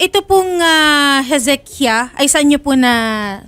ito pong ah, Hezekiah, ay saan niyo po na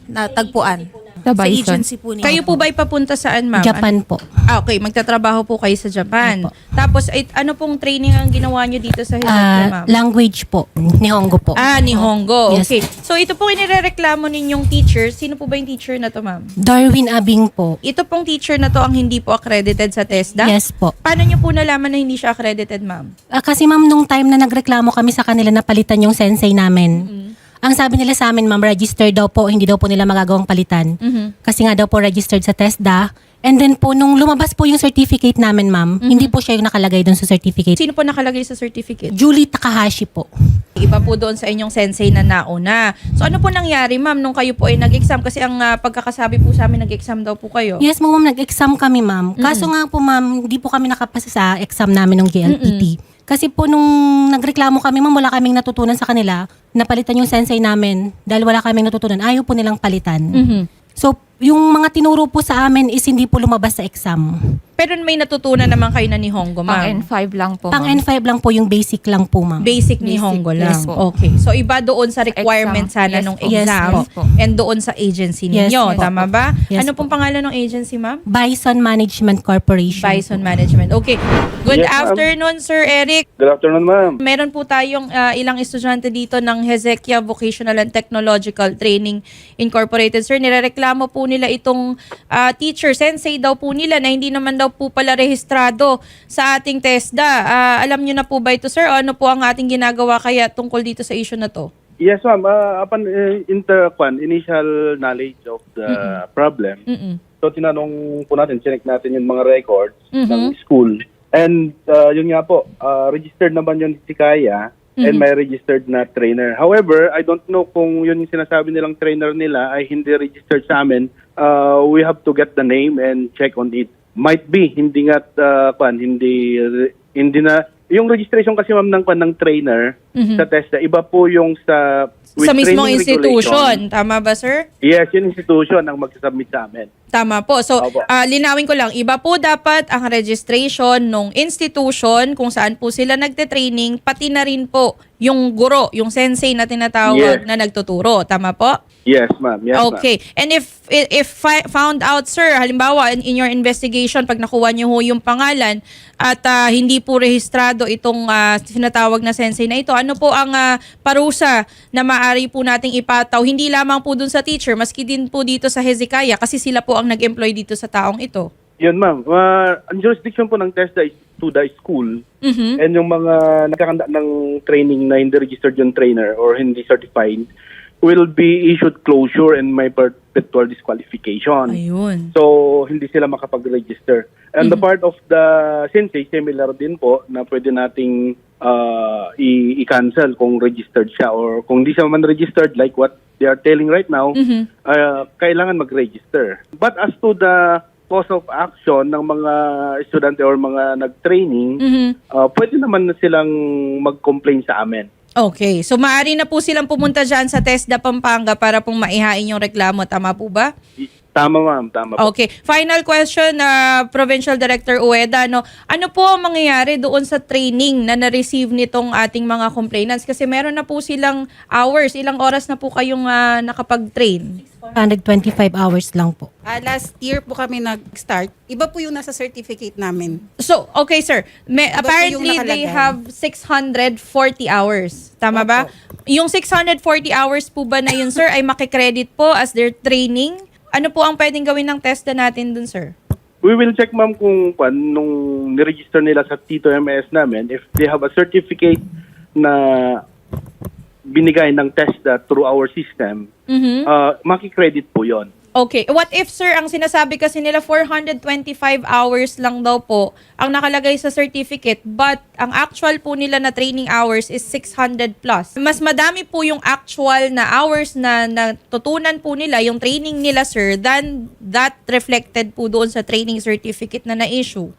natagpuan? Sa agency po niyo. Kayo po ba papunta saan, ma'am? Japan po. Ah, okay. Magtatrabaho po kayo sa Japan. Opo. Tapos, ay, ano pong training ang ginawa nyo dito sa Hezekiah, Ah, ma'am? language po. Nihongo po. Ah, ni Hongo. Yes. Okay. So, ito pong inireklamo ninyong teacher. Sino po ba yung teacher na to, ma'am? Darwin Abing po. Ito pong teacher na to ang hindi po accredited sa TESDA? Yes po. Paano nyo po nalaman na hindi siya accredited, ma'am? Ah, kasi ma'am, nung time na nagreklamo kami sa kanila na palitan yung sensei namin, ang sabi nila sa amin, ma'am, register daw po, hindi daw po nila magagawang palitan. Mhm. Kasi nga daw po registered sa TESDA. And then po, nung lumabas po yung certificate namin, ma'am, hindi po siya yung nakalagay dun sa certificate. Sino po nakalagay sa certificate? Julie Takahashi po. Iba po doon sa inyong sensei na nauna. So, ano po nangyari, ma'am, nung kayo po ay nag-exam? Kasi ang ah, pagkakasabi po sa amin, nag-exam daw po kayo. Yes, ma'am, nag-exam kami, ma'am. Kaso nga po, ma'am, hindi po kami nakapasa sa exam namin ng GLPT. Kasi po nung nagreklamo kami, ma'am, wala kaming natutunan sa kanila. Napalitan yung sensei namin dahil wala kaming natutunan. Ayaw po nilang palitan. Mhm. So, yung mga tinuro po sa amin is hindi po lumabas sa exam. Pero may natutunan naman kayo na ni Hongo, Pang ma'am. N5 lang po, Pang ma'am. N5 lang po yung basic lang po, ma'am. Basic ni Basic, Hongo lang. yes po. Okay. So, iba doon sa requirement Exam. sana Yes nung po. Yes exam po. and doon sa agency Yes ninyo. po. Tama ba? Yes ano po. pong pangalan ng agency, ma'am? Bison Management Corporation. Bison Management. Okay. Good Yes, ma'am. afternoon, Sir Eric. Good afternoon, ma'am. Meron po tayong ah, ilang estudyante dito ng Hezekiah Vocational and Technological Training Incorporated. Sir, nirereklamo po nila itong ah, teacher, sensei daw po nila na hindi naman daw po pala rehistrado sa ating TESDA. Ah, alam nyo na po ba ito, sir? O ano po ang ating ginagawa kaya tungkol dito sa issue na to? Yes, ma'am. Uh, upon uh, inter, kwan, initial knowledge of the problem, Mm-mm. so tinanong po natin, chinek natin yung mga records Mhm. ng school. And uh, yun nga po, uh, registered naman yun si Kaya and may registered na trainer. However, I don't know kung yun yung sinasabi nilang trainer nila ay hindi registered sa amin. Uh, we have to get the name and check on it. Might be, hindi nga, uh, kwan, hindi, hindi na, yung registration kasi ma'am ng, kwan, ng trainer sa TESDA, iba po yung sa with sa mismong institution. Tama ba, sir? Yes, yung institution ang magsasubmit sa amin. Tama po. So, Opo. ah, linawin ko lang, iba po dapat ang registration nung institution kung saan po sila nagte-training, pati na rin po yung guro, yung sensei na tinatawag Yes. na nagtuturo. Tama po? Yes, ma'am. Yes, okay. And if if found out, sir, halimbawa in, in your investigation, pag nakuha niyo ho yung pangalan at ah, hindi po rehistrado itong ah, sinatawag na sensei na ito, ano po ang ah, parusa na maaari po nating ipataw? Hindi lamang po dun sa teacher, maski din po dito sa Hezekiah kasi sila po ang nag-employ dito sa taong ito. Yun, ma'am. Uh, ang jurisdiction po ng TESDA is to the school. Mhm. And yung mga nagkakanda ng training na hindi registered yung trainer or hindi certified will be issued closure and may perpetual disqualification. Ayun. So, hindi sila makapag-register. And the part of the sensei, similar din po na pwede nating uh, i- i-cancel kung registered siya or kung hindi siya man registered like what they are telling right now, Mhm. uh, kailangan mag-register. But as to the cause of action ng mga estudyante or mga nag-training, Mhm. uh, pwede naman na silang mag-complain sa amin. Okay. So, maaari na po silang pumunta dyan sa TESDA Pampanga para pong maihain yung reklamo. Tama po ba? Tama ma'am, tama po. Okay. Final question, uh, Provincial Director Ueda. No? Ano po ang mangyayari doon sa training na na-receive nitong ating mga complainants? Kasi meron na po silang hours. Ilang oras na po kayong ah, nakapag-train? 125 hours lang po. Ah, last year po kami nag-start. Iba po yung nasa certificate namin. So, okay sir. May, Iba po apparently, yung they nakalagay. have 640 hours. Tama ba? Yung 640 hours po ba na yun, sir, ay makikredit po as their training? Ano po ang pwedeng gawin ng testa natin dun, sir? We will check ma'am kung kwan, nung niregister nila sa Tito MS namin, if they have a certificate na binigay ng TESDA through our system, Mhm. uh, makikredit po yon. Okay. What if, sir, ang sinasabi kasi nila 425 hours lang daw po ang nakalagay sa certificate but ang actual po nila na training hours is 600 plus. Mas madami po yung actual na hours na natutunan po nila, yung training nila, sir, than that reflected po doon sa training certificate na na-issue.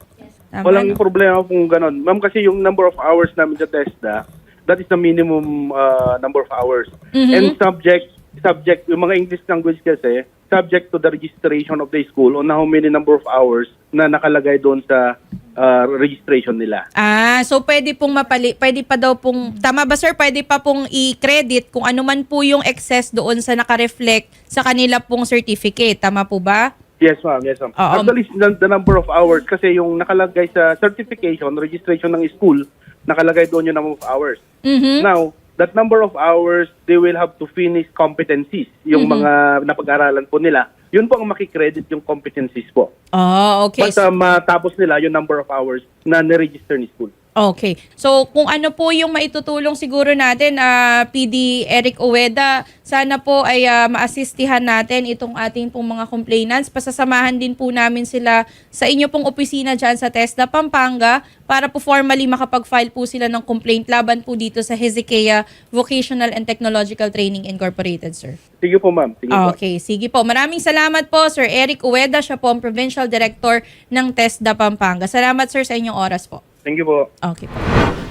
Tama, Walang no? problema kung ganon. Ma'am, kasi yung number of hours namin sa TESDA, that is the minimum uh, number of hours. Mhm. And subject, subject, yung mga English language kasi, subject to the registration of the school on how many number of hours na nakalagay doon sa uh, registration nila. Ah, so pwede pong mapali, pwede pa daw pong, tama ba sir, pwede pa pong i-credit kung ano man po yung excess doon sa nakareflect sa kanila pong certificate. Tama po ba? Yes, ma'am. Yes, ma'am. Oo. Actually, the, the number of hours kasi yung nakalagay sa certification, registration ng school, nakalagay doon yung number of hours. Mhm. Now, that number of hours, they will have to finish competencies, yung Mm-hmm. mga napag-aralan po nila. Yun po ang makikredit yung competencies po. Oh, okay. Basta matapos nila yung number of hours na niregister ni school. Okay. So, kung ano po yung maitutulong siguro natin, ah, PD Eric Uweda, sana po ay ah, maasistihan natin itong ating pong mga complainants. Pasasamahan din po namin sila sa inyo pong opisina dyan sa TESDA Pampanga para po formally makapag-file po sila ng complaint laban po dito sa Hezekiah Vocational and Technological Training Incorporated, sir. Sige po, ma'am. Sige po. Okay, sige po. Maraming salamat po, Sir Eric Uweda. Siya po ang Provincial Director ng TESDA Pampanga. Salamat, sir, sa inyong oras po. Thank you po. Okay po.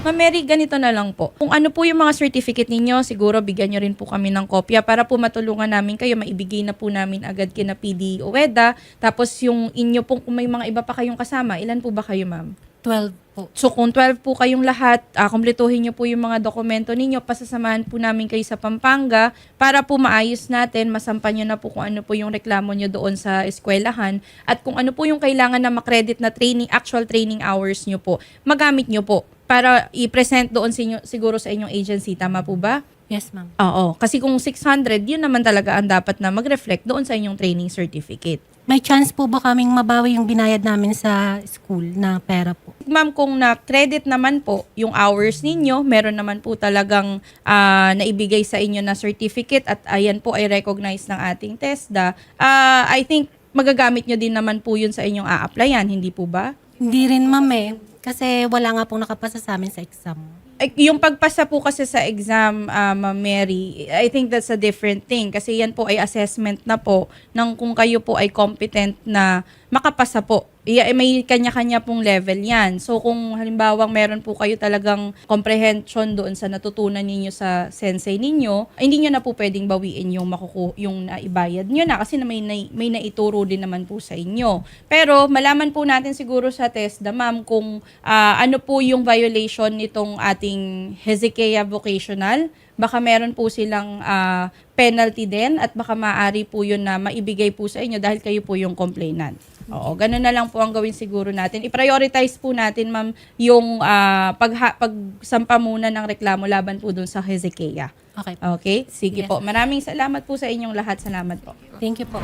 Ma'am Mary, ganito na lang po. Kung ano po yung mga certificate ninyo, siguro bigyan nyo rin po kami ng kopya para po matulungan namin kayo. Maibigay na po namin agad kina PD Uweda. Tapos yung inyo pong, kung may mga iba pa kayong kasama, ilan po ba kayo ma'am? 12 po. So kung 12 po kayong lahat, ah, kumpletuhin nyo po yung mga dokumento ninyo, pasasamahan po namin kayo sa Pampanga para po maayos natin, masampan nyo na po kung ano po yung reklamo nyo doon sa eskwelahan at kung ano po yung kailangan na makredit na training, actual training hours nyo po, magamit nyo po para i-present doon sa inyo, siguro sa inyong agency. Tama po ba? Yes, ma'am. Oo. Kasi kung 600, yun naman talaga ang dapat na mag-reflect doon sa inyong training certificate. May chance po ba kaming mabawi yung binayad namin sa school na pera po? Ma'am, kung na-credit naman po yung hours ninyo, meron naman po talagang ah, naibigay sa inyo na certificate at ayan po ay recognize ng ating TESDA, ah, I think magagamit nyo din naman po yun sa inyong a-applyan, hindi po ba? Hindi rin, ma'am eh. Kasi wala nga pong nakapasa sa amin sa exam. Yung pagpasa po kasi sa exam, ah, Ma'am Mary, I think that's a different thing. Kasi yan po ay assessment na po ng kung kayo po ay competent na makapasa po. I- may kanya-kanya pong level yan. So kung halimbawa meron po kayo talagang comprehension doon sa natutunan ninyo sa sensei ninyo, hindi nyo na po pwedeng bawiin yung makuku yung naibayad nyo na kasi na may, nai- may naituro din naman po sa inyo. Pero malaman po natin siguro sa TESDA, ma'am, kung ah, ano po yung violation nitong ating Hezekiah Vocational. Baka meron po silang ah, penalty din at baka maaari po yun na maibigay po sa inyo dahil kayo po yung complainant. Oo, ganun na lang po ang gawin siguro natin. I-prioritize po natin, ma'am, yung ah, pagha- pagsampa muna ng reklamo laban po dun sa Hezekiah. Okay. Okay? Sige Yes. po. Maraming salamat po sa inyong lahat. Salamat po. Thank you po.